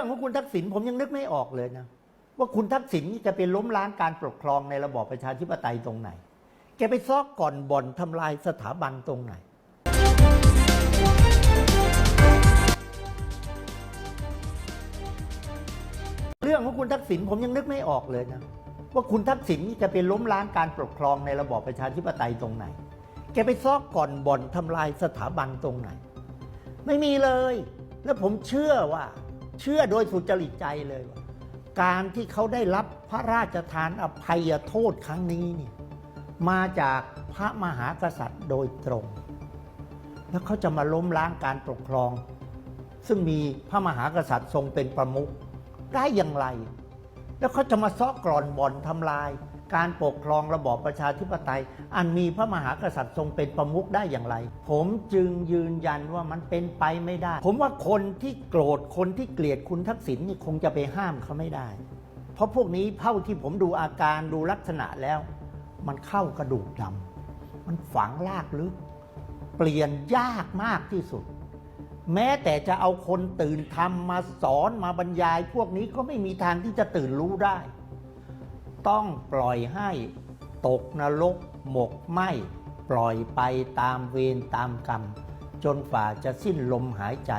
ื่องของคุณทักษิณผมยังนึกไม่ออกเลยนะว่าคุณทักษิณนี่จะเป็นล้มล้างการปกครองในระบอบประชาธิปไตยตรงไหน แกไปซอกก่อนบ่อนทำลายสถาบันตรงไหน เรื่องของคุณทักษิณผมยังนึกไม่ออกเลยนะว่าคุณทักษิณนี่จะเป็นล้มล้างการปกครองในระบอบประชาธิปไตยตรงไหน แกไปซอกก่อนบ่อนทำลายสถาบันตรงไหน ไม่มีเลย แล้วผมเชื่อว่า เชื่อโดยสุจริตใจเลยว่าการที่เขาได้รับพระราชทานอภัยโทษครั้งนี้เนี่ยมาจากพระมหากษัตริย์โดยตรง แล้วเขาจะมาล้มล้างการปกครอง ซึ่งมีพระมหากษัตริย์ทรงเป็นประมุขได้อย่างไร แล้วเขาจะมาซ้อกร่อนบ่อนทำลาย การปกครองระบอบประชาธิปไตย อันมีพระมหากษัตริย์ทรงเป็นประมุขได้อย่างไร ผมจึงยืนยันว่ามันเป็นไปไม่ได้ ผมว่าคนที่โกรธคนที่เกลียดคุณทักษิณนี่คงจะไปห้ามเขาไม่ได้ เพราะพวกนี้เท่าที่ผมดูอาการดูลักษณะแล้ว มันเข้ากระดูกดำมันฝังลากลึก เปลี่ยนยากมากที่สุด แม้แต่จะเอาคนตื่นทำมาสอนมาบรรยาย พวกนี้ก็ไม่มีทางที่จะตื่นรู้ได้ ต้องปล่อยให้ตกนรกหมกไหมปล่อยไปตามเวรตามกรรม จนฝ่าจะสิ้นลมหายใจ